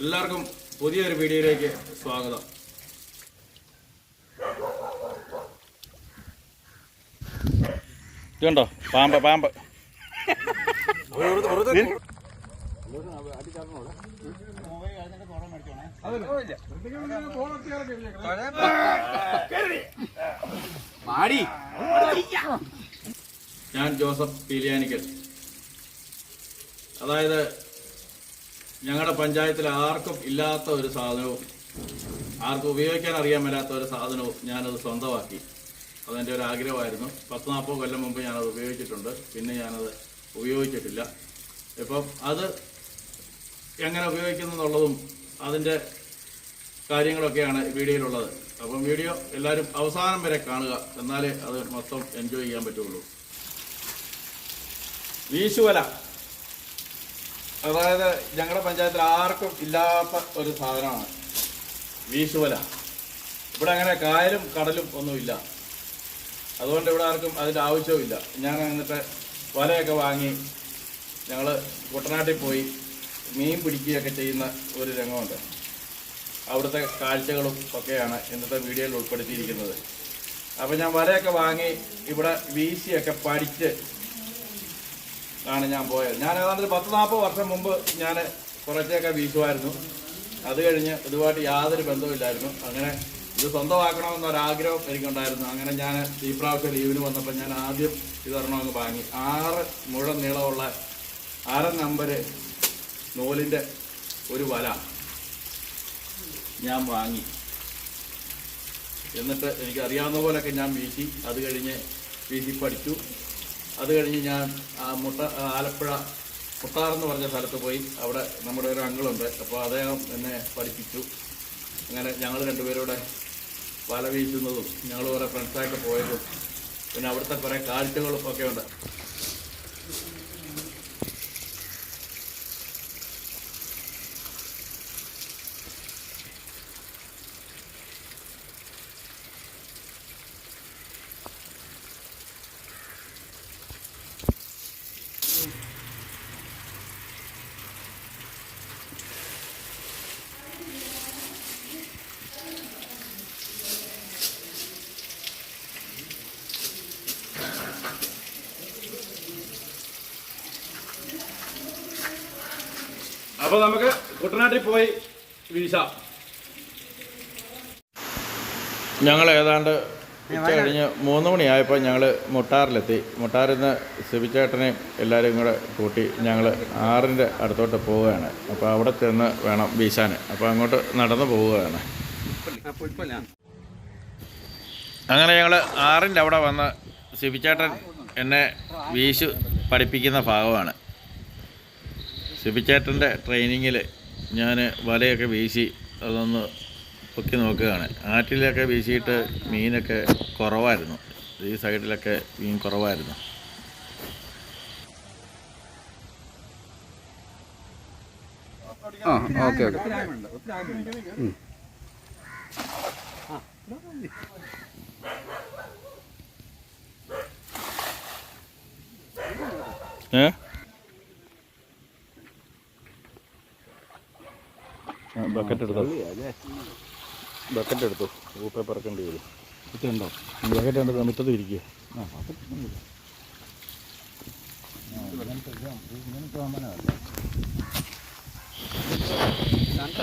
എല്ലാവർക്കും പുതിയൊരു വീഡിയോയിലേക്ക് സ്വാഗതം. ഇതുണ്ടോ? പാമ്പ് പാമ്പ്. മാടി. ഞാൻ ജോസഫ് പീലിയാനിക്കൽ. അതായത് ഞങ്ങളുടെ പഞ്ചായത്തിൽ ആർക്കും ഇല്ലാത്ത ഒരു സാധനവും ആർക്കും ഉപയോഗിക്കാൻ അറിയാൻ മേലാത്ത ഒരു സാധനവും ഞാനത് സ്വന്തമാക്കി. അതെന്റെ ഒരു ആഗ്രഹമായിരുന്നു. പത്ത് നാൽപ്പത് കൊല്ലം മുമ്പ് ഞാനത് ഉപയോഗിച്ചിട്ടുണ്ട്. പിന്നെ ഞാനത് ഉപയോഗിച്ചിട്ടില്ല. ഇപ്പം അത് എങ്ങനെ ഉപയോഗിക്കുന്നു എന്നുള്ളതും അതിന്റെ കാര്യങ്ങളൊക്കെയാണ് വീഡിയോയിലുള്ളത്. അപ്പം വീഡിയോ എല്ലാവരും അവസാനം വരെ കാണുക. എന്നാലേ അത് മൊത്തം എൻജോയ് ചെയ്യാൻ പറ്റുള്ളൂ വീശുവല. അതായത് ഞങ്ങളുടെ പഞ്ചായത്തിൽ ആർക്കും ഇല്ലാത്ത ഒരു സാധനമാണ്. വീശുവല. ഇവിടെ അങ്ങനെ കായലും കടലും ഒന്നുമില്ല അതുകൊണ്ട് ഇവിടെ ആർക്കും അതിന്റെ ആവശ്യവുമില്ല ഞാൻ എന്നിട്ട് വലയൊക്കെ വാങ്ങി ഞങ്ങൾ കുട്ടനാട്ടിൽ പോയി മീൻ പിടിക്കുകയൊക്കെ ചെയ്യുന്ന ഒരു രംഗമുണ്ട്. അവിടുത്തെ കാഴ്ചകളും ഒക്കെയാണ് ഇന്നത്തെ വീഡിയോയിൽ ഉൾപ്പെടുത്തിയിരിക്കുന്നത്. അപ്പോൾ ഞാൻ വലയൊക്കെ വാങ്ങി ഇവിടെ വീശിയൊക്കെ പഠിച്ച് ആണ് ഞാൻ പോയത്. ഞാൻ ഏതാണ്ട് ഒരു പത്ത് നാൽപ്പത് വർഷം മുമ്പ് ഞാൻ കുറച്ചൊക്കെ വീശുമായിരുന്നു. അത് കഴിഞ്ഞ് ഇതുമായിട്ട് യാതൊരു ബന്ധവുമില്ലായിരുന്നു. അങ്ങനെ ഇത് സ്വന്തമാക്കണമെന്നൊരാഗ്രഹം എനിക്കുണ്ടായിരുന്നു. അങ്ങനെ ഞാൻ ഈ പ്രാവശ്യം ലീവിന് വന്നപ്പോൾ ഞാൻ ആദ്യം ഇത് വരണമെന്ന് വാങ്ങി. ആറ് മുഴം നീളമുള്ള അര നമ്പർ നൂലിന്റെ ഒരു വല ഞാൻ വാങ്ങി. എന്നിട്ട് എനിക്കറിയാവുന്ന പോലെയൊക്കെ ഞാൻ വീശി. അത് കഴിഞ്ഞ് വീശി പഠിച്ചു. അത് കഴിഞ്ഞ് ഞാൻ മുട്ട ആലപ്പുഴ മുട്ടാർ എന്ന് പറഞ്ഞ സ്ഥലത്ത് പോയി. അവിടെ നമ്മുടെ ഒരു അങ്കിളുണ്ട്. അപ്പോൾ അദ്ദേഹം എന്നെ പഠിപ്പിച്ചു. അങ്ങനെ ഞങ്ങൾ രണ്ടുപേരൂടെ വല വീശുന്നതും ഞങ്ങൾ കുറേ ഫ്രണ്ട്സായിട്ട് പോയതും പിന്നെ അവിടുത്തെ കുറേ കാഴ്ചകളും ഒക്കെ ഉണ്ട്. അപ്പോൾ നമുക്ക് കുട്ടനാട്ടിൽ പോയി വീശാം. ഞങ്ങൾ ഏതാണ്ട് ഉച്ച കഴിഞ്ഞ് മൂന്ന് മണിയായപ്പോൾ ഞങ്ങൾ മുട്ടാറിലെത്തി. മുട്ടാറിൽ നിന്ന് സിബിച്ചേട്ടനെയും എല്ലാവരും കൂടെ കൂട്ടി ഞങ്ങൾ ആറിന്റെ അടുത്തോട്ട് പോവുകയാണ്. അപ്പോൾ അവിടെ ചെന്ന് വേണം വീശാൻ. അപ്പോൾ അങ്ങോട്ട് നടന്നു പോവുകയാണ്. അങ്ങനെ ഞങ്ങൾ ആറിന്റെ അവിടെ വന്ന് സിബിച്ചേട്ടൻ എന്നെ വീശു പഠിപ്പിക്കുന്ന ഭാഗമാണ്. സിബിച്ചേട്ടന്റെ ട്രെയിനിങ്ങിൽ ഞാൻ വലയൊക്കെ വീശി അതൊന്ന് പൊക്കി നോക്കുകയാണ്. ആറ്റിലൊക്കെ വീശിയിട്ട് മീനൊക്കെ കുറവായിരുന്നു. ഈ സൈഡിലൊക്കെ മീൻ കുറവായിരുന്നു. ആ ഓക്കെ ഓക്കെ. ഏ? ബക്കറ്റ് എടുത്തോ? ബക്കറ്റ് എടുത്തു? ഊപ്പേ പറക്കേണ്ടി വരും ഇതുണ്ടോ ബക്കറ്റ് എടുത്ത് മുറ്റത്ത് ഇരിക്കുക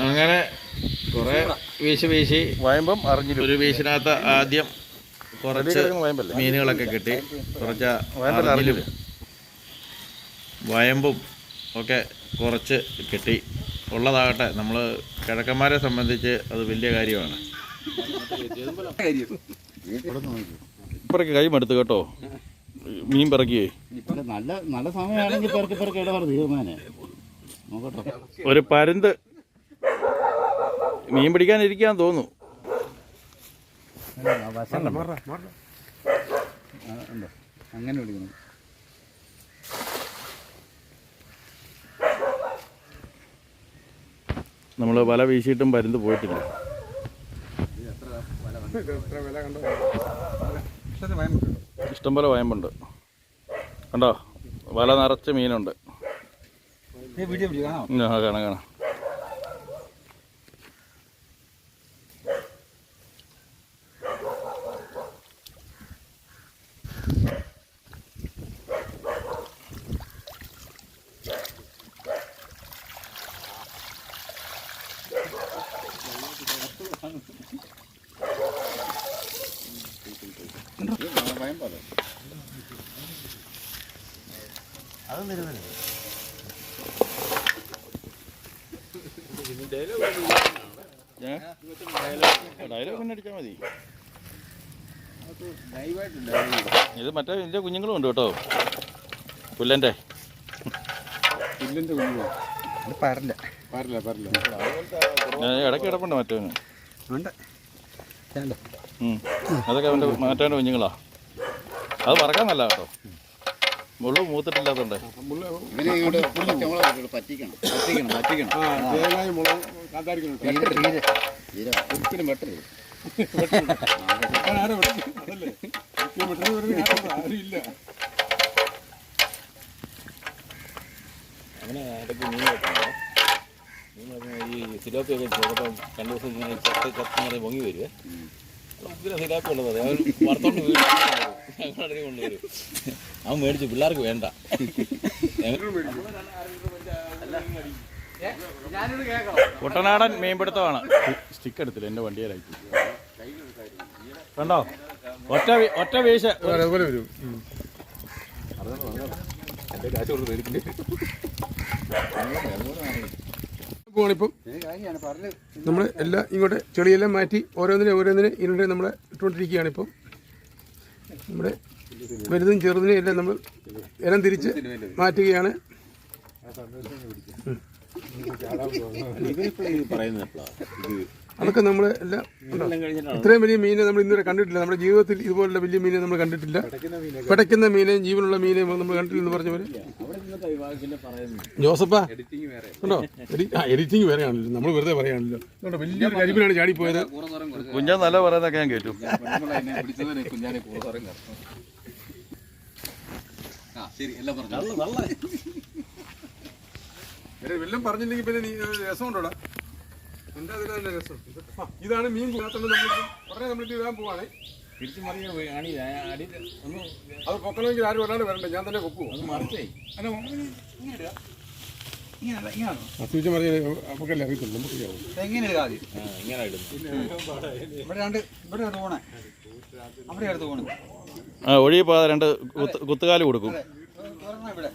അങ്ങനെ കുറെ വീശി വീശി വയമ്പം അറിഞ്ഞില്ല ഒരു വീശിനകത്ത് ആദ്യം കുറച്ച് മീനുകളൊക്കെ കിട്ടി. കുറച്ച് വയമ്പും ഒക്കെ കുറച്ച് കിട്ടി. ഉള്ളതാകട്ടെ. നമ്മൾ കിഴക്കന്മാരെ സംബന്ധിച്ച് അത് വലിയ കാര്യമാണ്. ഇപ്പറക്ക് കൈ മടുത്ത് കേട്ടോ. മീൻ പറക്കിയേ. നല്ല നല്ല സമയമാണെങ്കിൽ പെറുക്കി പെറുക്കി ഇടപെടും തീരുമാനെ. നോക്കട്ടെ. ഒരു പരുന്ത് മീൻ പിടിക്കാനിരിക്കാൻ തോന്നുന്നു. അങ്ങനെ വിളിക്കണം നമ്മൾ വല വീശിയിട്ടും പരുന്ത് പോയിട്ടില്ല. ഇഷ്ടംപോലെ വയമ്പുണ്ട്. കണ്ടോ? വല നിറച്ച മീനുണ്ട്. ആ കാണാം കാണാം. മതി. ഇത് മറ്റേ ഇതിന്റെ കുഞ്ഞുങ്ങളും ഉണ്ട് കേട്ടോ. പുല്ലന്റെ കുഞ്ഞു പറല്ല പറല്ല പറല്ല ഞാൻ ഇടയ്ക്ക് കിടപ്പുണ്ട് മറ്റവന്. അതൊക്കെ അവന്റെ മാറ്റേണ്ട കുഞ്ഞുങ്ങളാ. അത് പറക്കാൻ നല്ല കേട്ടോ. മുള്ളു മൂത്തിട്ടില്ലാത്തണ്ട്. ഇവനെ ഇങ്ങോട്ട് പച്ചമുളക് പറ്റിക്കണം. തേങ്ങായും മുളകും കാന്താരിക്കണം വെട്ടരുത്? അങ്ങനെ ഇടയ്ക്ക് മീൻ വെക്കണം മീൻ ഈ സിലോപ്പിയൊക്കെ രണ്ട് ദിവസം ഇങ്ങനെ ചത്ത് ചത്ത് ഇങ്ങനെ പൊങ്ങി വരുവേ കൊണ്ടുവരും. അവൻ മേടിച്ചു. പിള്ളേർക്ക് വേണ്ട. കുട്ടനാടൻ മീൻപിടുത്തമാണ്. സ്റ്റിക്ക് എടുത്തില്ല. എന്റെ വണ്ടിയിലായി കണ്ടോ? ഒറ്റ ഒറ്റ വീശ. ഉം. പോവാണിപ്പം. നമ്മൾ എല്ലാം ഇങ്ങോട്ട് ചെളിയെല്ലാം മാറ്റി ഓരോന്നിനെ ഓരോന്നിനെ ഇതിനുള്ളിൽ നമ്മൾ ഇട്ടുകൊണ്ടിരിക്കുകയാണ് ഇപ്പം നമ്മുടെ വലുതും ചെറുതിനെയും എല്ലാം നമ്മൾ ഇനം തിരിച്ച് മാറ്റുകയാണ്. പറയുന്നത് അതൊക്കെ നമ്മൾ എല്ലാം കഴിഞ്ഞിട്ടാണ്? ഇത്രയും വലിയ മീനെ നമ്മൾ ഇന്നുവരെ കണ്ടിട്ടില്ല. നമ്മുടെ ജീവിതത്തിൽ ഇതുപോലുള്ള വലിയ മീനെ നമ്മൾ കണ്ടിട്ടില്ല. പിടയ്ക്കുന്ന മീനെയും ജീവനുള്ള മീനെയും നമ്മൾ കണ്ടിട്ടില്ലെന്ന് പറഞ്ഞ പോലെ. ജോസഫാ ഉണ്ടോ? ആ എഡിറ്റിംഗ് വേറെ ആണല്ലോ. നമ്മൾ വെറുതെ പറയാണല്ലോ. അതുകൊണ്ട് വലിയൊരു കരിമിനാണ് ചാടിപ്പോയത്. കുഞ്ഞാൻ നല്ല പറയുന്നതൊക്കെ ഞാൻ കേട്ടു. പിടിച്ചവരെ കുഞ്ഞാനെ കൂറത്തോറും ആ ശരി എല്ലാം പറഞ്ഞു. വെല്ലം പറഞ്ഞില്ലെങ്കിൽ പിന്നെ നീ രസം ഇതാണ് മീൻ കൂടാത്തോണ്ട് നമ്മൾ ഉടനെ ഇടാൻ പോവാണ്. തിരിച്ചു പോയി അടി ഒന്ന് അത് പൊക്കണമെങ്കിൽ ആരും ഒരാൾ വരണ്ട? ഞാൻ തന്നെ പൊക്കുവോ? ഒന്ന് മറിച്ചേ. അറിയത്തുള്ളൂ നമുക്ക് എങ്ങനെ ഇങ്ങനെ ഇവിടെ രണ്ട് ഇവിടെ അവിടെ ആ ഒഴുകി പോകാതെ രണ്ട് കുത്ത് കുത്തുകാൽ കൊടുക്കും. ഇവിടെ.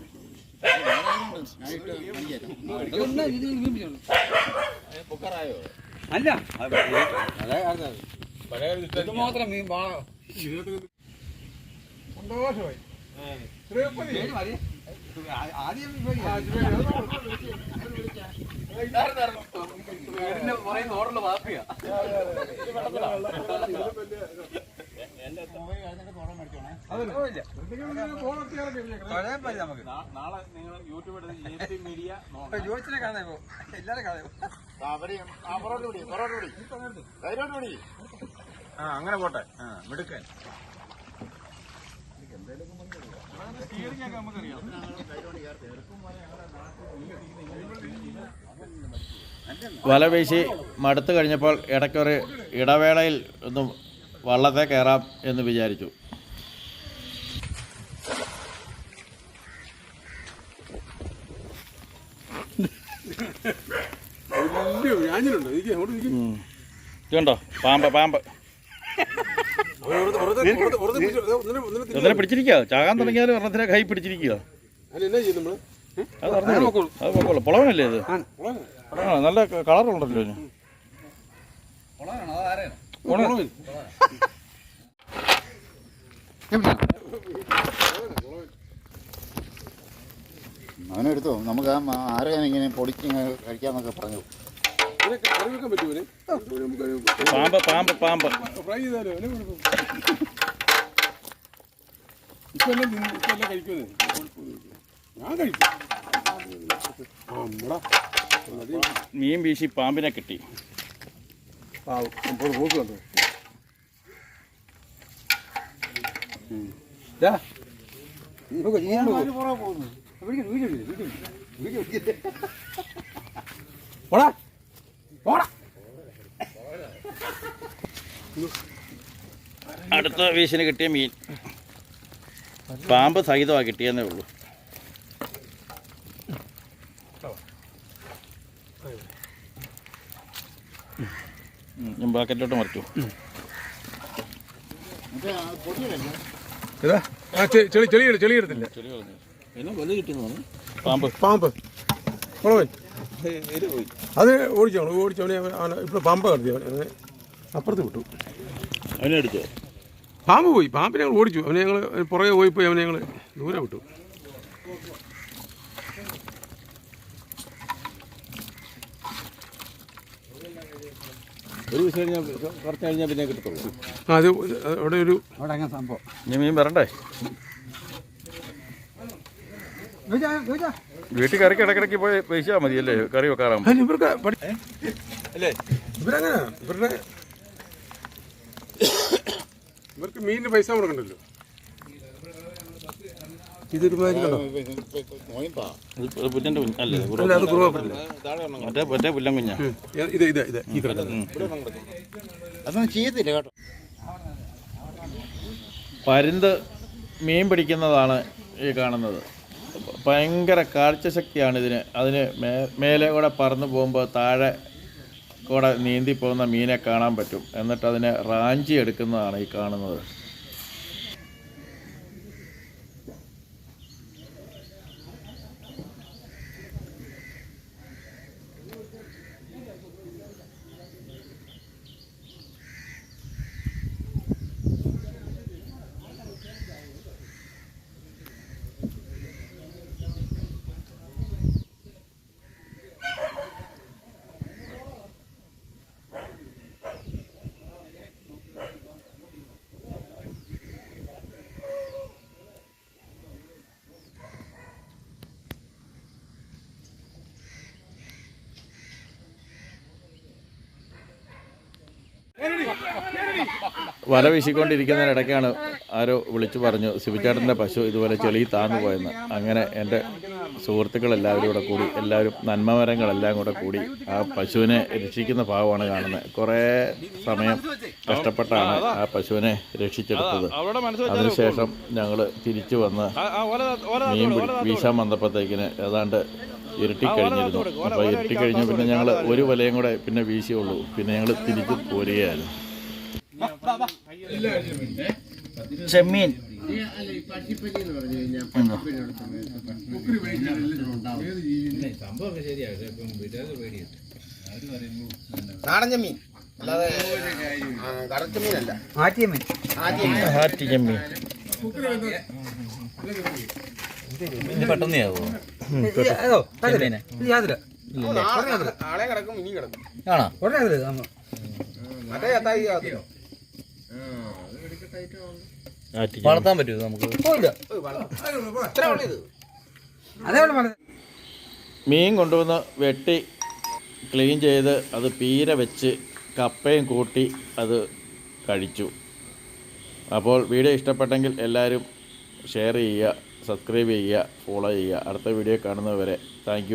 അല്ല. ഇത് മാത്രം മീൻ വാ സന്തോഷമായി. ശ്രീയപ്പതി. പേര് മതി. ആ- ആദ്യം പേടി. വീടിന്റെ പറയുന്ന ഓർഡറിൽ വാപ്പിയാ എന്തെങ്കിലും ഒരു ഫോൺ എത്തിയാലൊക്കെ ഇരിക്കണം. കുഴപ്പമില്ല നമുക്ക്. നാളെ നിങ്ങൾ യൂട്യൂബ് എടുത്ത് മീഡിയ ഇപ്പൊ ജോയിച്ചിനെ കാണാൻ എല്ലാരും കാണാൻ ആ അങ്ങനെ പോട്ടെ. ആ മിടുക്കൻ. വല വീശി മടുത്തു കഴിഞ്ഞപ്പോൾ ഇടയ്ക്കൊരു ഇടവേളയിൽ ഒന്ന് വള്ളത്തെ കയറാം എന്ന് വിചാരിച്ചു. വലിയ ഞാഞ്ഞിലുണ്ട് എനിക്ക്. ഇത് കണ്ടോ? പാമ്പ് പാമ്പ്. ഒന്നിനെ പിടിച്ചിരിക്കുക ചാകാൻ തുടങ്ങിയാലും ഒരെണ്ണത്തിനെ കൈ പിടിച്ചിരിക്കുക അതിനെന്നാ ചെയ്യും നമ്മൾ? അത് പുളവനല്ലേ ഇത്? ആ നല്ല കളറുണ്ടല്ലോ. അവനെടുത്തോ? നമുക്ക് ആ ആരെയാണ് ഇങ്ങനെ പൊടിച്ച് കഴിക്കാന്നൊക്കെ പറഞ്ഞു. പാമ്പ് പാമ്പ് പാമ്പ്. ഫ്രൈ ചെയ്താലോ? ഇപ്പൊ എല്ലാം ഞാൻ കഴിക്കും. മീൻ വീശി പാമ്പിനെ കിട്ടി. പാവം. വീഡിയോ വീഡിയോ പോടാ. അടുത്ത വീശിന് കിട്ടിയ മീൻ. പാമ്പ് സഹിതമാണ് കിട്ടിയെന്നേ ഉള്ളൂ. ഞാൻ ബാക്കറ്റിലോട്ട് മറിച്ചു. ചെളി ചെളി ചെളി എടുത്തില്ല പാമ്പ്. പാമ്പ്. പോയി. അത് ഓടിച്ചോളൂ ഓടിച്ചോളൂ. ഇപ്പോൾ പാമ്പ് കടത്തി. അപ്പുറത്ത് വിട്ടു. അവനെ അടിച്ചോ പാമ്പ് പോയി. പാമ്പിനെ ഞങ്ങൾ ഓടിച്ചു. അവനെ ഞങ്ങൾ പുറകെ പോയി പോയി അവനെ ഞങ്ങൾ ദൂരെ വിട്ടു. ഒരു ദിവസം കഴിഞ്ഞാൽ കുറച്ച് കഴിഞ്ഞാൽ പിന്നെ കിട്ടത്തുള്ളൂ. അത് അവിടെ ഒരു അവിടെ അങ്ങനെ സംഭവം. ഇനി മീൻ വരണ്ടേ? വീട്ടിൽ കറിക്ക് ഇടക്കിടക്ക് പോയി പൈസ മതിയല്ലേ? കറി വെക്കാറാകുമ്പോൾ അതിന് ഇവർക്ക് അല്ലേ? ഇവരങ്ങനെ? ഇവരുടെ ഇവർക്ക് മീനിന് പൈസ കൊടുക്കണ്ടല്ലോ കണ്ടോ പുല്ലന്റെ കുഞ്ഞ് അല്ലേ അല്ല അത് കുറവപ്പല്ലേ മറ്റേ മറ്റേ പുല്ലൻ കുഞ്ഞാ. ഇത് ഇത് ഇത് ഈ അതൊന്നും ചെയ്യത്തില്ല കേട്ടോ. പരുന്ത് മീൻ പിടിക്കുന്നതാണ് ഈ കാണുന്നത്. ഭയങ്കര കാഴ്ചശക്തിയാണ് ഇതിന്. അതിന് മേ മേലെ കൂടെ പറന്നു പോകുമ്പോൾ താഴെ കൂടെ നീന്തി പോകുന്ന മീനെ കാണാൻ പറ്റും. എന്നിട്ട് അതിനെ റാഞ്ചി എടുക്കുന്നതാണ് ഈ കാണുന്നത്. വല വീശിക്കൊണ്ടിരിക്കുന്നതിനിടയ്ക്കാണ് ആരോ വിളിച്ചു പറഞ്ഞു ശിവചേട്ടന്റെ പശു ഇതുപോലെ ചെളി താന്നു പോയെന്ന്. അങ്ങനെ എന്റെ സുഹൃത്തുക്കളെല്ലാവരും കൂടെ കൂടി എല്ലാവരും നന്മമരങ്ങളെല്ലാം കൂടെ കൂടി ആ പശുവിനെ രക്ഷിക്കുന്ന ഭാഗമാണ് കാണുന്നത്. കുറേ സമയം കഷ്ടപ്പെട്ടാണ് ആ പശുവിനെ രക്ഷിച്ചെടുത്തത്. അതിനുശേഷം ഞങ്ങൾ തിരിച്ചു വന്ന് മീൻ വീശാൻ വന്നപ്പോഴത്തേക്കിന് ഏതാണ്ട് ഇരുട്ടിക്കഴിഞ്ഞിരുന്നു അപ്പോൾ ഇരട്ടിക്കഴിഞ്ഞു പിന്നെ ഞങ്ങൾ ഒരു വലയും കൂടെ പിന്നെ വീശിയുള്ളൂ. പിന്നെ ഞങ്ങൾ തിരിച്ച് പോരുകയായിരുന്നു. ചെമ്മീൻ. നാടൻ ചെമ്മീൻ. അല്ലാതെ കടച്ച ആറ്റിയമ്മീൻ ചെമ്മീൻ പെട്ടെന്ന് നാളെ കിടക്കും ഇനിയും കിടക്കും. ആണോ? മറ്റേ ചത്തായി വളർത്താൻ പറ്റുമോ നമുക്ക്? മീൻ കൊണ്ടുവന്ന് വെട്ടി ക്ലീൻ ചെയ്ത് അത് പീര വെച്ച് കപ്പയും കൂട്ടി അത് കഴിച്ചു. അപ്പോൾ വീഡിയോ ഇഷ്ടപ്പെട്ടെങ്കിൽ എല്ലാവരും ഷെയർ ചെയ്യുക സബ്സ്ക്രൈബ് ചെയ്യുക ഫോളോ ചെയ്യുക. അടുത്ത വീഡിയോ കാണുന്നവരെ താങ്ക്